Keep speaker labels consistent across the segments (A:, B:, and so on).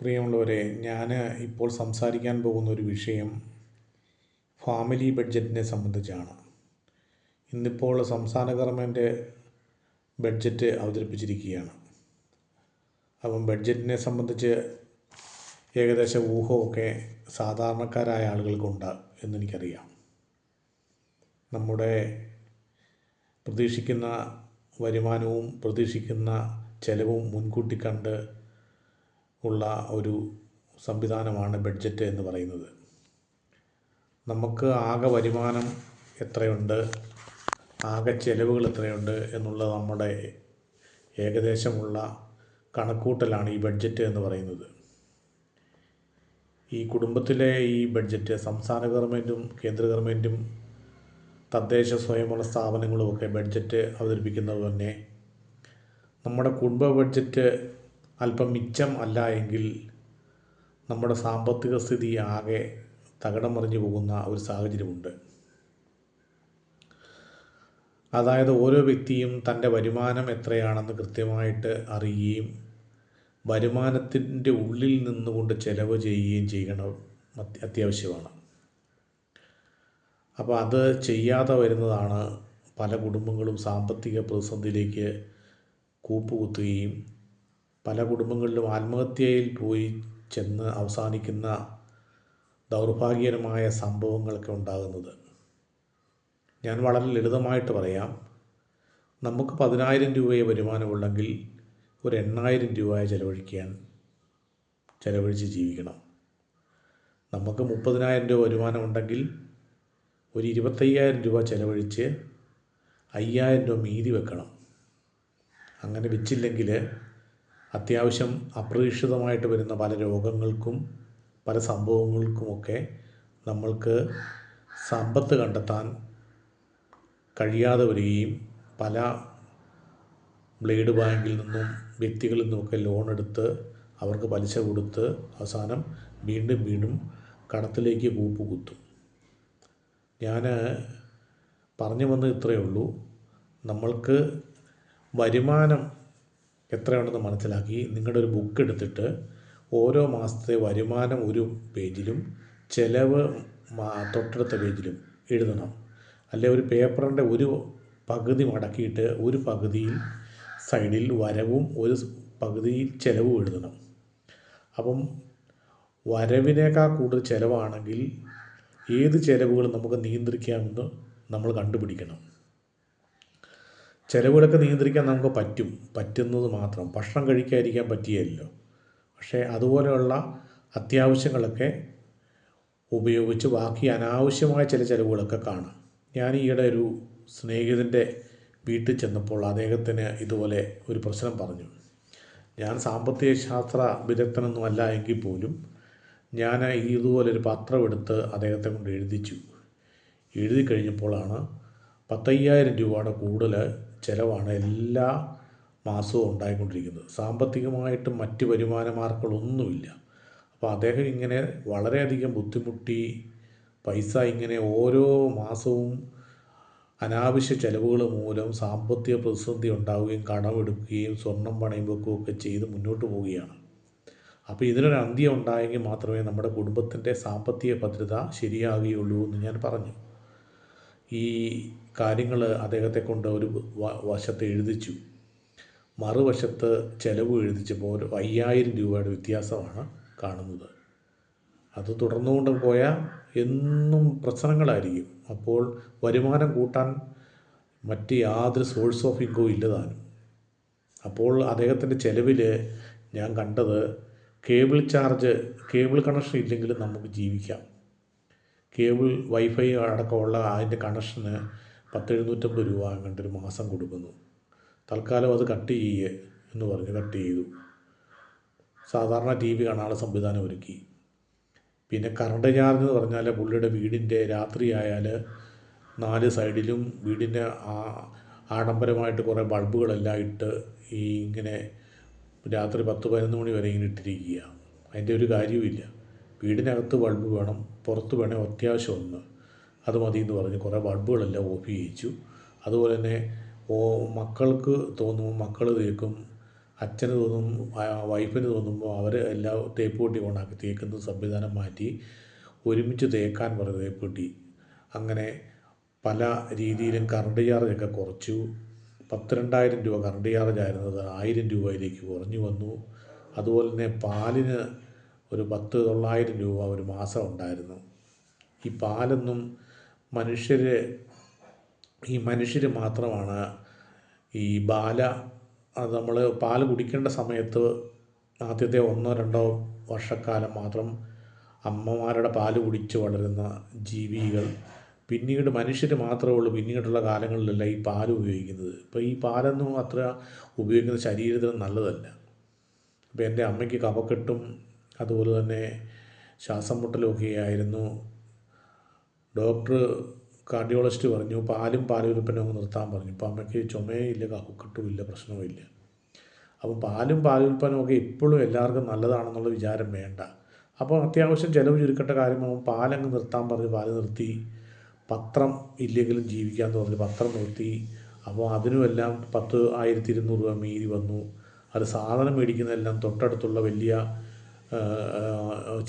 A: പ്രിയമുള്ളവരെ ഞാൻ ഇപ്പോൾ സംസാരിക്കാൻ പോകുന്ന ഒരു വിഷയം ഫാമിലി ബഡ്ജറ്റിനെ സംബന്ധിച്ചാണ്. ഇന്നിപ്പോൾ സംസ്ഥാന ഗവൺമെന്റ് ബഡ്ജറ്റ് അവതരിപ്പിച്ചിരിക്കുകയാണ്. അപ്പം ബഡ്ജറ്റിനെ സംബന്ധിച്ച് ഏകദേശ ഊഹമൊക്കെ സാധാരണക്കാരായ ആളുകൾക്കുണ്ട് എന്നെനിക്കറിയാം. നമ്മുടെ പ്രതീക്ഷിക്കുന്ന വരുമാനവും പ്രതീക്ഷിക്കുന്ന ചെലവും മുൻകൂട്ടി കണ്ട് ഉള്ള ഒരു സംവിധാനമാണ് ബഡ്ജറ്റ് എന്ന് പറയുന്നത്. നമുക്ക് ആകെ വരുമാനം എത്രയുണ്ട്? ആകെ ചെലവുകൾ എത്രയുണ്ട്? എന്നുള്ള നമ്മുടെ ഏകദേശമുള്ള കണക്കൂട്ടലാണ് ഈ ബഡ്ജറ്റ് എന്ന് പറയുന്നത്. ഈ കുടുംബത്തിലെ ഈ ബഡ്ജറ്റ് സംസ്ഥാന ഗവൺമെന്റും കേന്ദ്ര ഗവൺമെന്റും തദ്ദേശ സ്വയംഭരണ സ്ഥാപനങ്ങളുമൊക്കെ ബഡ്ജറ്റ് അവതരിപ്പിക്കുന്നത് തന്നെ നമ്മുടെ കുടുംബ ബഡ്ജറ്റ് അല്പം മിച്ചം അല്ല എങ്കിൽ നമ്മുടെ സാമ്പത്തിക സ്ഥിതി ആകെ തകിടം മറിഞ്ഞു പോകുന്ന ഒരു സാഹചര്യമുണ്ട്. അതായത് ഓരോ വ്യക്തിയും തന്റെ വരുമാനം എത്രയാണെന്ന് കൃത്യമായിട്ട് അറിയുകയും വരുമാനത്തിന്റെ ഉള്ളിൽ നിന്നുകൊണ്ട് ചെലവ് ചെയ്യുകയും ചെയ്യണം അത്യ- അത്യാവശ്യമാണ്. അപ്പോൾ അത് ചെയ്യാതെ വരുന്നതാണ് പല കുടുംബങ്ങളും സാമ്പത്തിക പ്രതിസന്ധിയിലേക്ക് കൂപ്പുകുത്തുകയും പല കുടുംബങ്ങളിലും ആത്മഹത്യയിൽ പോയി ചെന്ന് അവസാനിക്കുന്ന ദൗർഭാഗ്യകരമായ സംഭവങ്ങളൊക്കെ ഉണ്ടാകുന്നത്. ഞാൻ വളരെ ലളിതമായിട്ട് പറയാം. നമുക്ക് പതിനായിരം രൂപയെ വരുമാനമുള്ളെങ്കിൽ ഒരു എണ്ണായിരം രൂപ ചിലവഴിക്കാൻ ചിലവഴിച്ച് ജീവിക്കണം. നമുക്ക് മുപ്പതിനായിരം രൂപ വരുമാനമുണ്ടെങ്കിൽ ഒരു ഇരുപത്തയ്യായിരം രൂപ ചിലവഴിച്ച് അയ്യായിരം രൂപ മീതി വെക്കണം. അങ്ങനെ വെച്ചില്ലെങ്കിൽ അത്യാവശ്യം അപ്രതീക്ഷിതമായിട്ട് വരുന്ന പല രോഗങ്ങൾക്കും പല സംഭവങ്ങൾക്കുമൊക്കെ നമ്മൾക്ക് സമ്പത്ത് കണ്ടെത്താൻ കഴിയാതെ വരികയും പല ബ്ലേഡ് ബാങ്കിൽ നിന്നും വ്യക്തികളിൽ നിന്നുമൊക്കെ ലോൺ എടുത്ത് അവർക്ക് പലിശ കൊടുത്ത് അവസാനം വീണ്ടും വീണ്ടും കടത്തിലേക്ക് കൂപ്പ് കുത്തും ഞാൻ പറഞ്ഞു വന്നത് ഇത്രയേ ഉള്ളൂ. നമ്മൾക്ക് വരുമാനം എത്രയുണ്ടെന്ന് മനസ്സിലാക്കി നിങ്ങളുടെ ഒരു ബുക്ക് എടുത്തിട്ട് ഓരോ മാസത്തെ വരുമാനം ഒരു പേജിലും ചിലവ് തൊട്ടടുത്ത പേജിലും എഴുതണം. അല്ലെ ഒരു പേപ്പറിന്റെ ഒരു പകുതി മടക്കിയിട്ട് ഒരു പകുതിയിൽ സൈഡിൽ വരവും ഒരു പകുതിയിൽ ചിലവും എഴുതണം. അപ്പം വരവിനേക്കാൾ കൂടുതൽ ചിലവാണെങ്കിൽ ഏത് ചിലവുകൾ നമുക്ക് നിയന്ത്രിക്കാമെന്ന് നമ്മൾ കണ്ടുപിടിക്കണം. ചിലവുകളൊക്കെ നിയന്ത്രിക്കാൻ നമുക്ക് പറ്റും. പറ്റുന്നത് മാത്രം. ഭക്ഷണം കഴിക്കാതിരിക്കാൻ പറ്റിയല്ലോ. പക്ഷേ അതുപോലെയുള്ള അത്യാവശ്യങ്ങളൊക്കെ ഉപയോഗിച്ച് ബാക്കി അനാവശ്യമായ ചില ചിലവുകളൊക്കെ കാണാം. ഞാൻ ഈയിടെ ഒരു സ്നേഹിതന്റെ വീട്ടിൽ ചെന്നപ്പോൾ അദ്ദേഹത്തിന് ഇതുപോലെ ഒരു പ്രശ്നം പറഞ്ഞു. ഞാൻ സാമ്പത്തിക ശാസ്ത്ര വിദഗ്ധനൊന്നും അല്ല എങ്കിൽ പോലും ഞാൻ ഇതുപോലൊരു പത്രം എടുത്ത് അദ്ദേഹത്തെ കൊണ്ട് എഴുതിച്ചു. എഴുതി കഴിഞ്ഞപ്പോഴാണ് പത്തയ്യായിരം രൂപയുടെ കൂടുതൽ ചിലവാണ് എല്ലാ മാസവും ഉണ്ടായിക്കൊണ്ടിരിക്കുന്നത്. സാമ്പത്തികമായിട്ട് മറ്റ് വരുമാന മാർഗങ്ങളൊന്നുമില്ല അപ്പോൾ അദ്ദേഹം ഇങ്ങനെ വളരെയധികം ബുദ്ധിമുട്ടി പൈസ ഇങ്ങനെ ഓരോ മാസവും അനാവശ്യ ചിലവുകൾ മൂലം സാമ്പത്തിക പ്രതിസന്ധി ഉണ്ടാവുകയും കടമെടുക്കുകയും സ്വർണം പണയം വെക്കുകയൊക്കെ ചെയ്ത് മുന്നോട്ട് പോവുകയാണ്. അപ്പോൾ ഇതിനൊരു അന്ത്യം ഉണ്ടായെങ്കിൽ മാത്രമേ നമ്മുടെ കുടുംബത്തിന്റെ സാമ്പത്തിക ഭദ്രത ശരിയാകുകയുള്ളൂ എന്ന് ഞാൻ പറഞ്ഞു. ഈ കാര്യങ്ങൾ അദ്ദേഹത്തെ കൊണ്ട് ഒരു വശത്ത് എഴുതിച്ചു. മറുവശത്ത് ചിലവ് എഴുതിച്ചപ്പോൾ ഒരു അയ്യായിരം രൂപയുടെ വ്യത്യാസമാണ് കാണുന്നത്. അത് തുടർന്നുകൊണ്ട് പോയാൽ എന്നും പ്രശ്നങ്ങളായിരിക്കും. അപ്പോൾ വരുമാനം കൂട്ടാൻ മറ്റ് യാതൊരു സോഴ്സ് ഓഫ് ഇൻകവും ഇല്ലതാനും. അപ്പോൾ അദ്ദേഹത്തിന്റെ ചിലവിൽ ഞാൻ കണ്ടത് കേബിൾ ചാർജ് കേബിൾ കണക്ഷൻ ഇല്ലെങ്കിലും നമുക്ക് ജീവിക്കാം. കേബിൾ വൈഫൈ അടക്കമുള്ള അതിന്റെ കണക്ഷന് പത്ത് എഴുന്നൂറ്റമ്പത് രൂപ അങ്ങോട്ട് ഒരു മാസം കൊടുക്കുന്നു. തൽക്കാലം അത് കട്ട് ചെയ്യേ എന്ന് പറഞ്ഞ് കട്ട് ചെയ്തു. സാധാരണ ടി വി കാണാനുള്ള സംവിധാനം ഒരുക്കി. പിന്നെ കറണ്ട് ചാർജ് എന്ന് പറഞ്ഞാൽ പുള്ളിയുടെ വീടിന്റെ രാത്രിയായാൽ നാല് സൈഡിലും വീടിന്റെ ആ ആഡംബരമായിട്ട് കുറേ ബൾബുകളെല്ലാം ഇട്ട് ഈ ഇങ്ങനെ രാത്രി പത്ത് പതിനൊന്ന് മണി വരെ ഇങ്ങനെ ഇട്ടിരിക്കുക അതിന്റെ ഒരു കാര്യവുമില്ല. വീടിനകത്ത് ബൾബ് വേണം പുറത്ത് വേണേൽ അത്യാവശ്യം ഒന്ന്. അത് മതി എന്ന് പറഞ്ഞ്. കുറേ ബൾബുകളെല്ലാം ഓഫ് ചെയ്യിച്ചു. അതുപോലെ തന്നെ ഓ മക്കൾക്ക് തോന്നുമ്പോൾ മക്കൾ തേക്കും അച്ഛന് തോന്നും വൈഫിന് തോന്നുമ്പോൾ അവർ എല്ലാ തേപ്പ് പെട്ടി ഓണാക്കി തേക്കുന്ന സംവിധാനം മാറ്റി ഒരുമിച്ച് തേക്കാൻ പറഞ്ഞ് തേപ്പ് പെട്ടി. അങ്ങനെ പല രീതിയിലും കറണ്ട് ചാർജൊക്കെ കുറച്ചു. പത്തിരണ്ടായിരം രൂപ കറണ്ട് ചാർജ് ആയിരുന്നത് ആയിരം രൂപയിലേക്ക് കുറഞ്ഞു വന്നു. അതുപോലെ തന്നെ പാലിന് ഒരു പത്ത് തൊള്ളായിരം രൂപ ഒരു മാസം ഉണ്ടായിരുന്നു. ഈ പാലൊന്നും മനുഷ്യർ ഈ മനുഷ്യർ മാത്രമാണ് ഈ ബാല നമ്മൾ പാൽ കുടിക്കേണ്ട സമയത്ത് ആദ്യത്തെ ഒന്നോ രണ്ടോ വർഷക്കാലം മാത്രം അമ്മമാരുടെ പാൽ കുടിച്ച് വളരുന്ന ജീവികൾ. പിന്നീട് മനുഷ്യർ മാത്രമേ ഉള്ളൂ പിന്നീടുള്ള കാലങ്ങളിലല്ല ഈ പാൽ ഉപയോഗിക്കുന്നത്. ഇപ്പോൾ ഈ പാലൊന്നും അത്ര ഉപയോഗിക്കുന്നത് ശരീരത്തിന് നല്ലതല്ല. അപ്പോൾ എന്റെ അമ്മയ്ക്ക് കഫക്കെട്ടും അതുപോലെ തന്നെ ശ്വാസം മുട്ടലുമൊക്കെ ആയിരുന്നു. ഡോക്ടർ കാർഡിയോളജിസ്റ്റ് പറഞ്ഞു പാലും പാലുൽപ്പന്നവും നിർത്താൻ പറഞ്ഞു. ഇപ്പോൾ അമ്മയ്ക്ക് ചുമയില്ല കഫക്കെട്ടും ഇല്ല പ്രശ്നവുമില്ല. അപ്പോൾ പാലും പാലുൽപ്പന്നമൊക്കെ ഇപ്പോഴും എല്ലാവർക്കും നല്ലതാണെന്നുള്ള വിചാരം വേണ്ട. അപ്പോൾ അത്യാവശ്യം ചിലവ് ചുരുക്കേണ്ട കാര്യമാകും പാലങ്ങ് നിർത്താൻ പറഞ്ഞ് പാൽ നിർത്തി പത്രം ഇല്ലെങ്കിലും ജീവിക്കാൻ പറഞ്ഞ് പത്രം നിർത്തി. അപ്പോൾ അതിനുമെല്ലാം പത്ത് ആയിരത്തി ഇരുന്നൂറ് രൂപ മീതി വന്നു. അത് സാധനം മേടിക്കുന്നതെല്ലാം തൊട്ടടുത്തുള്ള വലിയ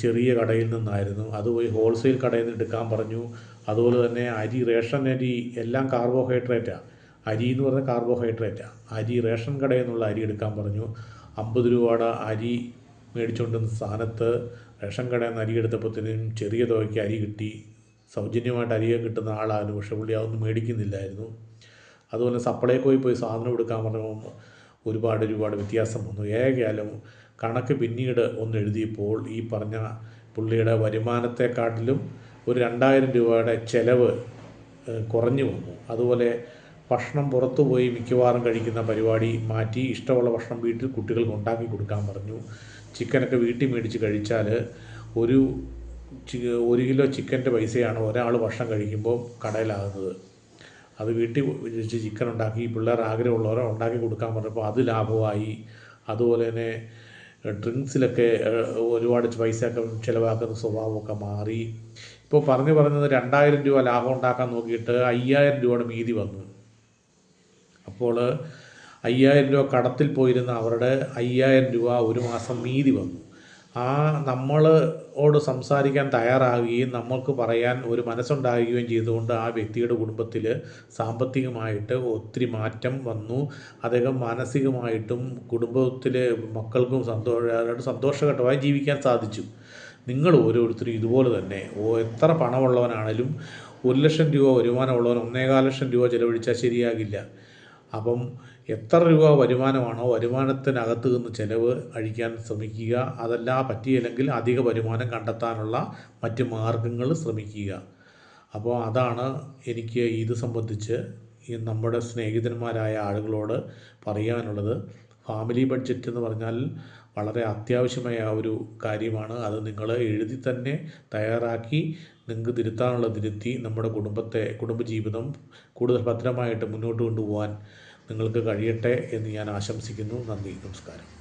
A: ചെറിയ കടയിൽ നിന്നായിരുന്നു. അത് പോയി ഹോൾസെയിൽ കടയിൽ നിന്ന് എടുക്കാൻ പറഞ്ഞു. അതുപോലെ തന്നെ അരി റേഷൻ അരി എല്ലാം കാർബോഹൈഡ്രേറ്റാണ് അരി എന്ന് പറഞ്ഞാൽ കാർബോഹൈഡ്രേറ്റാണ് അരി റേഷൻ കടയിൽ നിന്നുള്ള അരി എടുക്കാൻ പറഞ്ഞു. അമ്പത് രൂപയുടെ അരി മേടിച്ചുകൊണ്ടിരുന്ന സ്ഥാനത്ത് റേഷൻ കടയിൽ നിന്ന് അരി എടുത്തപ്പോഴത്തേനും ചെറിയ തുകയ്ക്ക് അരി കിട്ടി. സൗജന്യമായിട്ട് അരിയെ കിട്ടുന്ന ആളാണ് പക്ഷെ പുള്ളി അതൊന്നും മേടിക്കുന്നില്ലായിരുന്നു. അതുപോലെ സപ്ലൈക്കോയിൽ പോയി സാധനം എടുക്കാൻ പറഞ്ഞപ്പോൾ ഒരുപാട് ഒരുപാട് വ്യത്യാസം വന്നു. ഏകയാലും കണക്ക് പിന്നീട് ഒന്ന് എഴുതിയപ്പോൾ ഈ പറഞ്ഞ പുള്ളിയുടെ വരുമാനത്തെക്കാട്ടിലും ഒരു രണ്ടായിരം രൂപയുടെ ചെലവ് കുറഞ്ഞു വന്നു. അതുപോലെ ഭക്ഷണം പുറത്തു പോയി മിക്കവാറും കഴിക്കുന്ന പരിപാടി മാറ്റി ഇഷ്ടമുള്ള ഭക്ഷണം വീട്ടിൽ കുട്ടികൾക്ക് ഉണ്ടാക്കി കൊടുക്കാൻ പറഞ്ഞു. ചിക്കനൊക്കെ വീട്ടിൽ മേടിച്ച് കഴിച്ചാൽ ഒരു ഒരു കിലോ ചിക്കന്റെ പൈസയാണ് ഒരാൾ ഭക്ഷണം കഴിക്കുമ്പോൾ കടയിലാകുന്നത്. അത് വീട്ടിൽ വെച്ച് ചിക്കൻ ഉണ്ടാക്കി പിള്ളേർ ആഗ്രഹമുള്ളവരെ ഉണ്ടാക്കി കൊടുക്കാൻ പറഞ്ഞപ്പോൾ അത് ലാഭമായി. അതുപോലെ തന്നെ ഡ്രിങ്ക്സിലൊക്കെ ഒരുപാട് പൈസയൊക്കെ ചിലവാക്കുന്ന സ്വഭാവമൊക്കെ മാറി. ഇപ്പോൾ പറഞ്ഞു പറഞ്ഞത് രണ്ടായിരം രൂപ ലാഭം ഉണ്ടാക്കാൻ നോക്കിയിട്ട് അയ്യായിരം രൂപയുടെ മീതി വന്നു അപ്പോൾ അയ്യായിരം രൂപ കടത്തിൽ പോയിരുന്ന അവരുടെ അയ്യായിരം രൂപ ഒരു മാസം മീതി വന്നു. ആ നമ്മളോട് സംസാരിക്കാൻ തയ്യാറാകുകയും നമ്മൾക്ക് പറയാൻ ഒരു മനസ്സുണ്ടാകുകയും ചെയ്തുകൊണ്ട് ആ വ്യക്തിയുടെ കുടുംബത്തിൽ സാമ്പത്തികമായിട്ട് ഒത്തിരി മാറ്റം വന്നു. അദ്ദേഹം മാനസികമായിട്ടും കുടുംബത്തിലെ മക്കൾക്കും സന്തോഷ സന്തോഷകരമായി ജീവിക്കാൻ സാധിച്ചു. നിങ്ങൾ ഓരോരുത്തരും ഇതുപോലെ തന്നെ എത്ര പണമുള്ളവനാണേലും ഒരു ലക്ഷം രൂപ വരുമാനമുള്ളവൻ ഒന്നേകാൽ ലക്ഷം രൂപ ചിലവഴിച്ചാൽ ശരിയാകില്ല. അപ്പം എത്ര രൂപ വരുമാനമാണോ വരുമാനത്തിനകത്ത് നിന്ന് ചിലവ് അഴിക്കാൻ ശ്രമിക്കുക അതല്ല പറ്റിയില്ലെങ്കിൽ അധിക വരുമാനം കണ്ടെത്താനുള്ള മറ്റ് മാർഗങ്ങൾ ശ്രമിക്കുക. അപ്പോൾ അതാണ് എനിക്ക് ഇത് സംബന്ധിച്ച് ഈ നമ്മുടെ സ്നേഹിതന്മാരായ ആളുകളോട് പറയാനുള്ളത്. ഫാമിലി ബഡ്ജറ്റ് എന്ന് പറഞ്ഞാൽ വളരെ അത്യാവശ്യമായ ഒരു കാര്യമാണ്. അത് നിങ്ങൾ എഴുതി തന്നെ തയ്യാറാക്കി നിങ്ങൾക്ക് തിരുത്താനുള്ള തിരുത്തി നമ്മുടെ കുടുംബത്തെ കുടുംബജീവിതം കൂടുതൽ ഭദ്രമായിട്ട് മുന്നോട്ട് കൊണ്ടുപോകാൻ നിങ്ങൾക്ക് കഴിയട്ടെ എന്ന് ഞാൻ ആശംസിക്കുന്നു. നന്ദി. നമസ്കാരം.